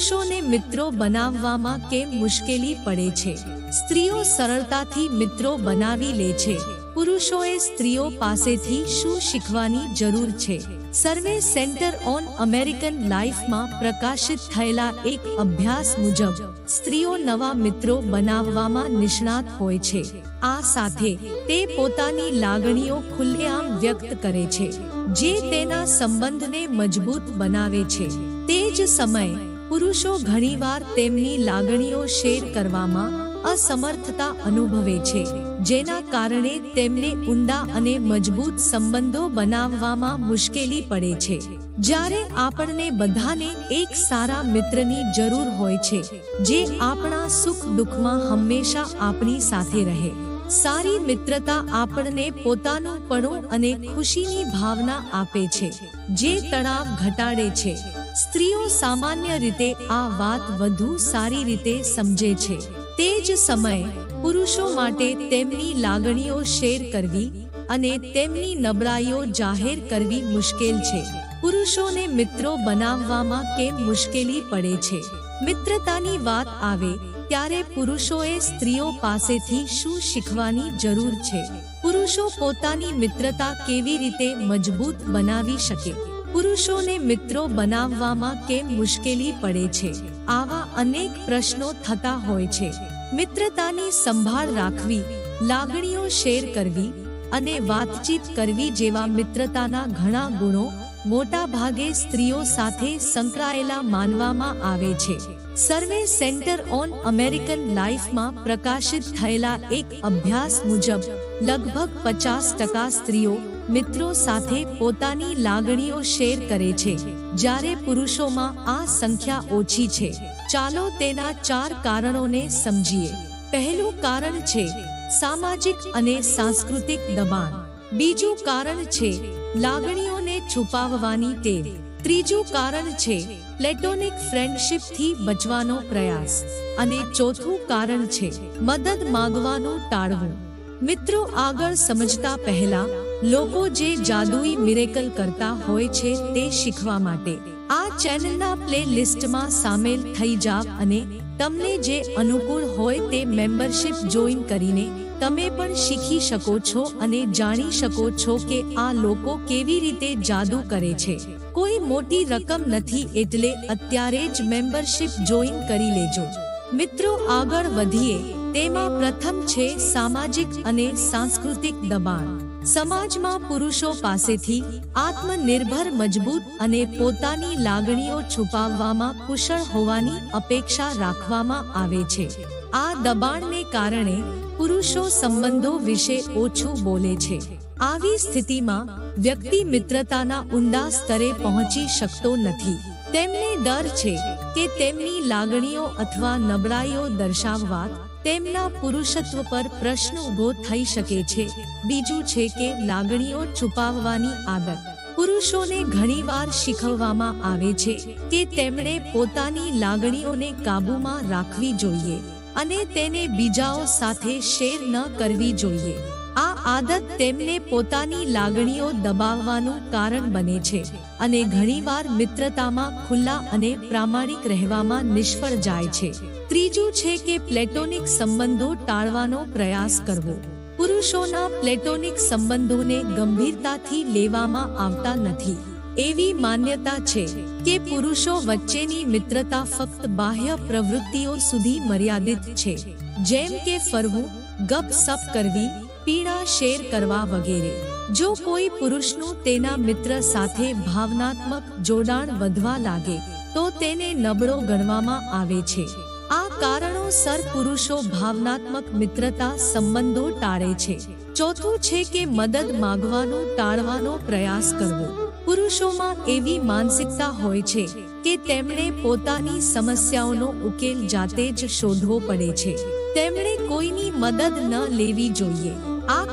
પુરુષોને મિત્રો બનાવવામાં કેમ મુશ્કેલી પડે છે? સ્ત્રીઓ સરળતાથી મિત્રો બનાવી લે છે. પુરુષોએ સ્ત્રીઓ પાસેથી શું શીખવાની જરૂર છે? સર્વે સેન્ટર ઓન અમેરિકન લાઈફમાં પ્રકાશિત થયેલા એક અભ્યાસ મુજબ, સ્ત્રીઓ નવા મિત્રો બનાવવામાં નિષ્ણાત હોય છે. આ સાથે, તે પોતાની લાગણીઓ ખુલ્લેઆમ વ્યક્ત કરે છે, જે તેના સંબંધને મજબૂત બનાવે છે. તે જ સમયે પુરુષો ઘણીવાર તેમની લાગણીઓ શેર કરવામાં અસમર્થતા અનુભવે છે, જેના કારણે તેમને ઊંડા અને મજબૂત સંબંધો બનાવવામાં મુશ્કેલી પડે છે. જ્યારે આપણને બધાને એક સારા મિત્રની જરૂર હોય છે, જે આપણા સુખ દુઃખમાં હંમેશા આપણી સાથે રહે. સારી મિત્રતા આપણને પોતાનું પણું અને ખુશીની ભાવના આપે છે, જે તણાવ ઘટાડે છે. સ્ત્રીઓ સામાન્ય રીતે આ વાત વધુ સારી રીતે સમજે છે. તે જ સમયે પુરુષો માટે તેમની લાગણીઓ શેર કરવી અને તેમની નબળાઈઓ જાહેર કરવી મુશ્કેલ છે. પુરુષોને મિત્રો બનાવવામાં કેમ મુશ્કેલી પડે છે? મિત્રતાની વાત આવે ત્યારે પુરુષોએ સ્ત્રીઓ પાસેથી શું શીખવાની જરૂર છે? પુરુષો પોતાની મિત્રતા કેવી રીતે મજબૂત બનાવી શકે? પુરુષોને મિત્રો બનાવવામાં કેમ મુશ્કેલી પડે છે? આવા અનેક પ્રશ્નો થતા હોય છે. મિત્રતાની સંભાળ રાખવી, લાગણીઓ શેર કરવી અને વાતચીત કરવી જેવા મિત્રતાના ઘણા ગુણો મોટા ભાગે સ્ત્રીઓ સાથે સંકળાયેલા માનવામાં આવે છે. સર્વે સેન્ટર ઓન અમેરિકન લાઈફમાં પ્રકાશિત થયેલા એક અભ્યાસ મુજબ, લગભગ પચાસ ટકા સ્ત્રીઓ મિત્રો સાથે પોતાની લાગણીઓ શેર કરે છે. જ્યારે પુરુષોમાં આ સંખ્યા ઓછી છે. ચાલો તેના ચાર કારણોને સમજીએ. પહેલું કારણ છે સામાજિક અને સાંસ્કૃતિક દબાણ. બીજું કારણ છે લાગણીઓને છુપાવવાની ટેવ. ત્રીજું કારણ છે પ્લેટોનિક ફ્રેન્ડશિપથી બચવાનો પ્રયાસ. અને ચોથું કારણ છે મદદ માંગવાનું ટાળવું. મિત્રો આગળ સમજતા પહેલા લોકો જે જાદુઈ મિરેકલ કરતા હોય છે તે શીખવા માટે. આ ચેનલના પ્લે લિસ્ટમાં સામેલ થઈ જાવ અને તમને જે અનુકૂળ હોય તે મેમ્બરશિપ જોઈન કરીને તમે પણ શીખી શકો છો અને જાણી શકો છો કે આ લોકો કેવી રીતે જાદુ કરે છે. કોઈ મોટી રકમ નથી એટલે અત્યારે જ મેમ્બરશિપ જોઈન કરી લેજો. મિત્રો આગળ વધીએ. તેમાં પ્રથમ છે સામાજિક અને સાંસ્કૃતિક દબાણ. સમાજમાં પુરુષો પાસેથી આત્મનિર્ભર, મજબૂત અને પોતાની લાગણીઓ છુપાવવામાં કુશળ હોવાની અપેક્ષા રાખવામાં આવે છે. આ દબાણને કારણે પુરુષો સંબંધો વિશે ઓછું બોલે છે. આવી સ્થિતિમાં વ્યક્તિ મિત્રતાના ઊંડા સ્તરે પહોંચી શકતો નથી. તેમને ડર છે કે તેમની લાગણીઓ અથવા નબળાઈઓ દર્શાવવા તેમના પુરુષત્વ પર પ્રશ્ન ઊભો થઈ શકે છે. બીજું છે કે લાગણીઓ છુપાવવાની આદત. પુરુષોને ઘણીવાર શીખવવામાં આવે છે કે તેમણે પોતાની લાગણીઓને કાબૂમાં રાખવી જોઈએ અને તેને બીજાઓ સાથે શેર ન કરવી જોઈએ. આ આદત તેમને પોતાની લાગણીઓ દબાવવાનું કારણ બને છે અને ઘણીવાર મિત્રતામાં ખુલ્લા અને પ્રામાણિક રહેવામાં નિષ્ફળ જાય છે. ત્રીજું છે કે પ્લેટોનિક સંબંધો ટાળવાનો પ્રયાસ કરવો. પુરુષોના પ્લેટોનિક સંબંધોને ગંભીરતાથી લેવામાં આવતા નથી. એવી માન્યતા છે કે પુરુષો વચ્ચેની મિત્રતા ફક્ત બાહ્ય પ્રવૃત્તિઓ સુધી મર્યાદિત છે. જેમ કે ફરવું, ગપસપ કરવી પીણા શેર કરવા વગેરે. જો કોઈ પુરુષનું તેના મિત્ર સાથે ભાવનાત્મક જોડાણ વધવા લાગે, તો તેને નબળો ગણવામાં આવે છે. આ કારણોસર પુરુષો ભાવનાત્મક મિત્રતા સંબંધો ટાળે છે. ચોથું છે કે મદદ માંગવાનું, ટાળવાનો પ્રયાસ કરવો. પુરુષોમાં એવી માનસિકતા હોય છે કે તેમણે પોતાની સમસ્યાઓનો ઉકેલ જાતે જ શોધવો પડે છે. તેમણે કોઈની મદદ ન લેવી જોઈએ.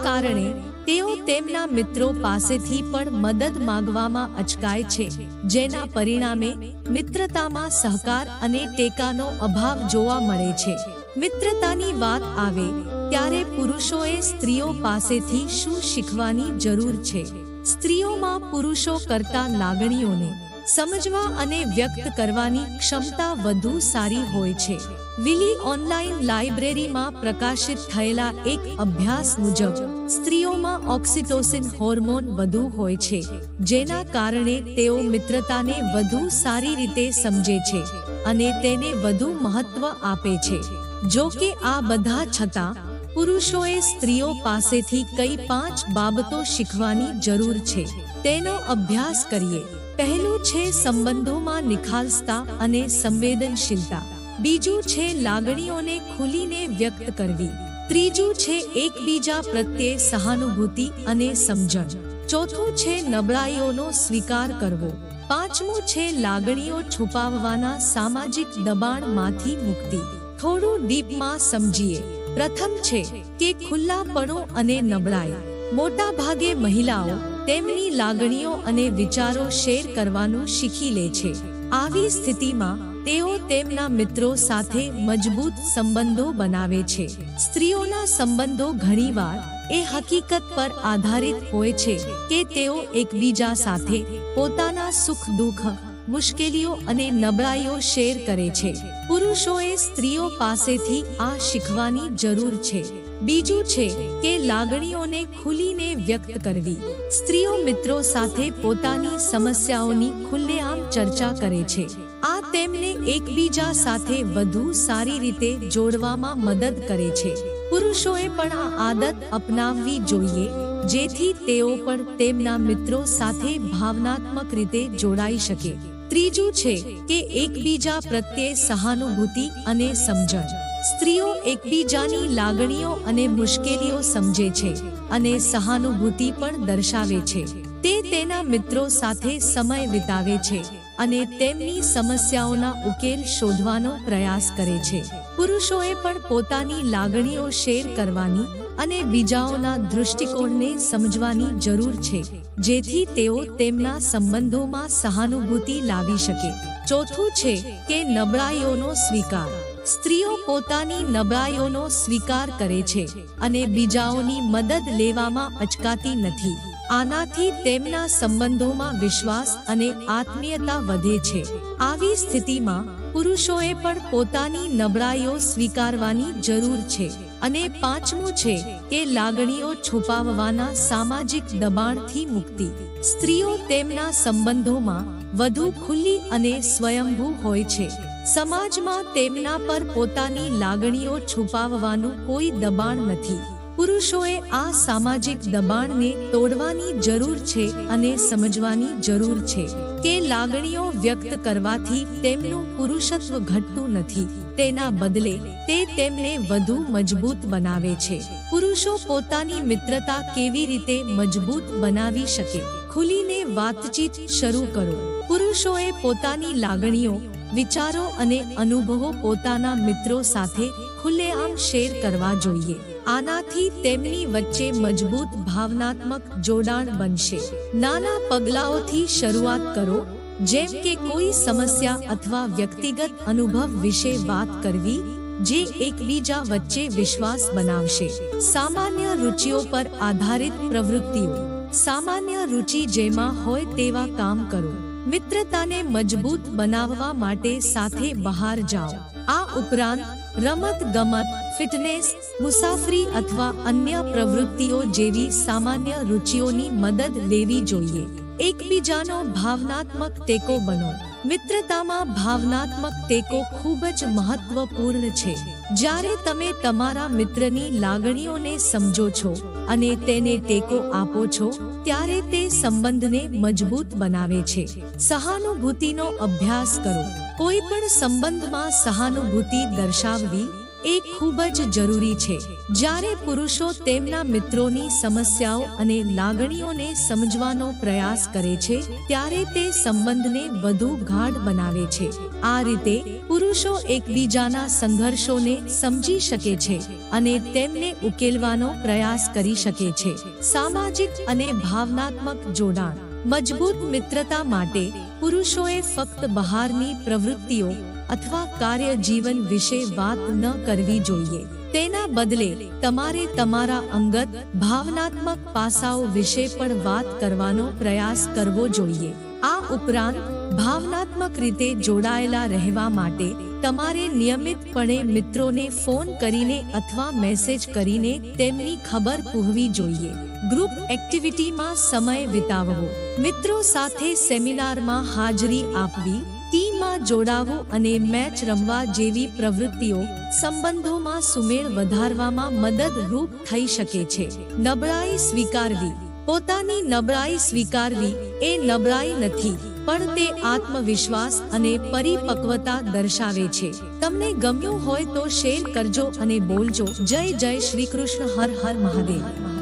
કારણે તેઓ તેમના મિત્રો પાસેથી પણ મદદ માંગવામાં અચકાય છે, જેના પરિણામે મિત્રતામાં સહકાર અને ટેકાનો અભાવ જોવા મળે છે. મિત્રતાની વાત આવે ત્યારે પુરુષોએ સ્ત્રીઓ પાસેથી શું શીખવાની જરૂર છે? સ્ત્રીઓમાં પુરુષો કરતા લાગણીઓને સમજવા અને વ્યક્ત કરવાની ક્ષમતા વધુ સારી હોય છે. વિલી ઓનલાઈન લાઇબ્રેરીમાં પ્રકાશિત થયેલા એક અભ્યાસ મુજબ, સ્ત્રીઓમાં ઓક્સિટોસિન હોર્મોન વધુ હોય છે, જેના કારણે તેઓ મિત્રતાને વધુ સારી રીતે સમજે છે અને તેને વધુ મહત્વ આપે છે. જો કે આ બધા છતાં, પુરુષોએ સ્ત્રીઓ પાસેથી કઈ પાંચ બાબતો શીખવાની જરૂર છે, તેનો અભ્યાસ કરીએ. પહેલું છે સંબંધોમાં નિખાલસતા અને સંવેદનશીલતા. બીજું છે લાગણીઓને ખુલીને વ્યક્ત કરવી. ત્રીજું છે એકબીજા પ્રત્યે સહાનુભૂતિ અને સમજણ. ચોથું છે નબળાઈઓનો સ્વીકાર કરવો. પાંચમું છે લાગણીઓ છુપાવવાના સામાજિક દબાણમાંથી મુક્તિ. થોડું ડીપમાં સમજીએ. પ્રથમ છે કે ખુલ્લાપણું અને નબળાઈ. મોટા ભાગે મહિલાઓ તેમની લાગણીઓ અને વિચારો શેર કરવાનું શીખી લે છે. આવી સ્થિતિમાં, તેઓ તેમના મિત્રો સાથે મજબૂત સંબંધો બનાવે છે. સ્ત્રીઓના સંબંધો ઘણીવાર, એ હકીકત પર આધારિત હોય છે કે તેઓ એકબીજા સાથે પોતાના સુખ દુઃખ મુશ્કેલીઓ અને નબળાઈઓ શેર કરે છે. પુરુષોએ સ્ત્રીઓ પાસેથી આ શીખવાની જરૂર છે. બીજું છે કે લાગણીઓને ખુલીને વ્યક્ત કરવી. સ્ત્રીઓ મિત્રો સાથે પોતાની સમસ્યાઓની ખુલ્લેઆમ ચર્ચા કરે છે. આ તેમને એકબીજા સાથે વધુ સારી રીતે જોડવામાં મદદ કરે છે. પુરુષોએ પણ આ આદત અપનાવવી જોઈએ, જેથી તેઓ પણ તેમના મિત્રો સાથે ભાવનાત્મક રીતે જોડાઈ શકે. ત્રીજું છે કે એકબીજા પ્રત્યે સહાનુભૂતિ અને સમજણ. સ્ત્રીઓ એકબીજાની લાગણીઓ અને મુશ્કેલીઓ સમજે છે અને સહાનુભૂતિ પણ દર્શાવે છે. તે તેના મિત્રો સાથે સમય વિતાવે છે અને તેમની સમસ્યાઓના ઉકેલ શોધવાનો પ્રયાસ કરે છે. પુરુષોએ પણ પોતાની લાગણીઓ શેર કરવાની અને બીજાઓના દૃષ્ટિકોણને સમજવાની જરૂર છે, જેથી તેઓ તેમના સંબંધોમાં સહાનુભૂતિ લાવી શકે. ચોથું છે કે નબળાઈઓનો સ્વીકાર. સ્ત્રીઓ પોતાની નબળાઈઓનો સ્વીકાર કરે છે અને બીજાઓની મદદ લેવામાં અચકાતી નથી. આનાથી તેમના સંબંધોમાં વિશ્વાસ અને આત્મીયતા વધે છે. આવી સ્થિતિમાં પુરુષોએ પણ પોતાની નબળાઈઓ સ્વીકારવાની જરૂર છે અને પાંચમું છે કે લાગણીઓ છુપાવવાના સામાજિક દબાણથી મુક્તિ. સ્ત્રીઓ તેમના સંબંધોમાં વધુ ખુલ્લી અને સ્વયંભૂ હોય છે. સમાજમાં તેમના પર પોતાની લાગણીઓ છુપાવવાનું કોઈ દબાણ નથી. પુરુષોએ આ સામાજિક દબાણને તોડવાની જરૂર છે અને સમજવાની જરૂર છે કે લાગણીઓ વ્યક્ત કરવાથી તેમનું પુરુષત્વ ઘટતું નથી. તેના બદલે, તે તેમને વધુ મજબૂત બનાવે છે. પુરુષો પોતાની મિત્રતા કેવી રીતે મજબૂત બનાવી શકે? ખુલીને વાતચીત શરૂ કરો. પુરુષોએ પોતાની લાગણીઓ, વિચારો અને અનુભવો પોતાના મિત્રો સાથે ખુલ્લેઆમ શેર કરવા જોઈએ. આનાથી તેમની વચ્ચે મજબૂત ભાવનાત્મક જોડાણ બનશે. નાના પગલાઓથી શરૂઆત કરો, જેમ કે કોઈ સમસ્યા અથવા વ્યક્તિગત અનુભવ વિશે વાત કરવી, જે એકબીજા વચ્ચે વિશ્વાસ બનાવશે. સામાન્ય રુચિઓ પર આધારિત પ્રવૃત્તિઓ. સામાન્ય રુચિ જેમાં હોય તેવા કામ કરો. મિત્રતાને મજબૂત બનાવવા માટે સાથે બહાર જાઓ. આ ઉપરાંત રમત, ગમત, ફિટનેસ, મુસાફરી અથવા અન્ય પ્રવૃત્તિઓ જેવી સામાન્ય રુચિઓની મદદ લેવી જોઈએ. એકબીજાનો ભાવનાત્મક ટેકો બનો. મિત્રતામાં ભાવનાત્મક ટેકો ખૂબ જ મહત્વપૂર્ણ છે. જ્યારે તમે તમારા મિત્રની લાગણીઓને સમજો છો અને તેને ટેકો આપો છો, ત્યારે તે સંબંધને મજબૂત બનાવે છે. સહાનુભૂતિનો અભ્યાસ કરો. કોઈ પણ સંબંધમાં સહાનુભૂતિ દર્શાવવી એ ખૂબ જ જરૂરી છે. જ્યારે પુરુષો તેમના મિત્રોની સમસ્યાઓ અને લાગણીઓને સમજવાનો પ્રયાસ કરે છે, ત્યારે તે સંબંધને વધુ ગાઢ બનાવે છે. આ રીતે પુરુષો એકબીજાના સંઘર્ષોને સમજી શકે છે અને તેમને ઉકેલવાનો પ્રયાસ કરી શકે છે. સામાજિક અને ભાવનાત્મક જોડાણ. મજબૂત મિત્રતા માટે પુરુષોએ ફક્ત બહારની પ્રવૃત્તિઓ અથવા કાર્ય જીવન વિશે વાત ન કરવી જોઈએ. તેના બદલે, તમારે તમારા અંગત, ભાવનાત્મક પાસાઓ વિશે પણ વાત કરવાનો પ્રયાસ કરવો જોઈએ. આ ઉપરાંત, ભાવનાત્મક રીતે જોડાયેલા રહેવા માટે, તમારે નિયમિતપણે મિત્રોને ફોન કરીને અથવા મેસેજ કરીને તેમની ખબર પૂહવી જોઈએ. ગ્રુપ એક્ટિવિટીમાં સમય વિતાવવો. મિત્રો સાથે સેમિનારમાં હાજરી આપવી, ટીમમાં જોડાવો અને મેચ રમવા જેવી પ્રવૃત્તિઓ સંબંધોમાં સુમેળ વધારવામાં મદદરૂપ થઈ શકે છે. નબળાઈ સ્વીકારવી. પોતાની નબળાઈ સ્વીકારવી એ નબળાઈ નથી, પણ તે આત્મવિશ્વાસ અને પરિપક્વતા દર્શાવે છે. તમને ગમ્યું હોય તો શેર કરજો અને બોલજો. જય જય શ્રી કૃષ્ણ, હર હર મહાદેવ.